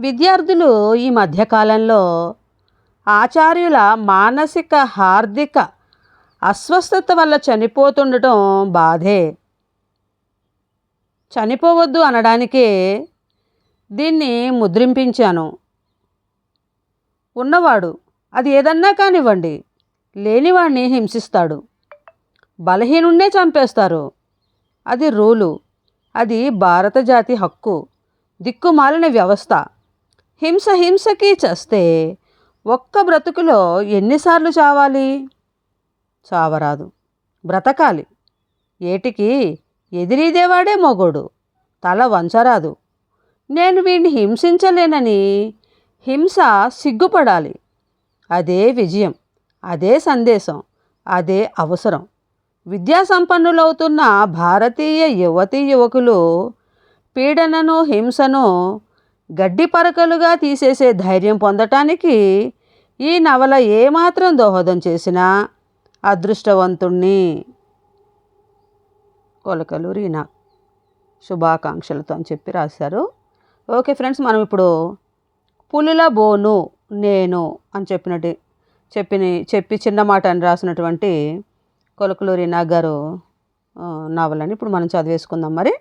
విద్యార్థులు ఈ మధ్యకాలంలో ఆచార్యుల మానసిక హార్దిక అస్వస్థత వల్ల చనిపోతుండటం బాధే. చనిపోవద్దు అనడానికే దీన్ని ముద్రింపించాను. ఉన్నవాడు అది ఏదన్నా కానివ్వండి లేనివాడిని హింసిస్తాడు. బలహీనుండే చంపేస్తారు. అది రూలు అది భారత జాతి హక్కు దిక్కుమాలిన వ్యవస్థ. హింస హింసకి చస్తే ఒక్క బ్రతుకులో ఎన్నిసార్లు చావాలి? చావరాదు. బ్రతకాలి. ఏటికి ఎదిరీదేవాడే మొగోడు. తల వంచరాదు. నేను వీడిని హింసించలేనని హింస సిగ్గుపడాలి. అదే విజయం. అదే సందేశం. అదే అవసరం. విద్యా సంపన్నులవుతున్న భారతీయ యువతీ యువకులు పీడనను హింసను గడ్డి పరకలుగా తీసేసే ధైర్యం పొందటానికి ఈ నవల ఏమాత్రం దోహదం చేసినా అదృష్టవంతుణ్ణి. కొలకలు రీనా. శుభాకాంక్షలతో అని చెప్పి రాశారు. ఓకే ఫ్రెండ్స్ మనం ఇప్పుడు పులుల బోను నేను అని చెప్పినట్టు చెప్పిన చెప్పి చిన్న మాట అని రాసినటువంటి కొలకలు రీనా గారు నవలని ఇప్పుడు మనం చదివేసుకుందాం మరి.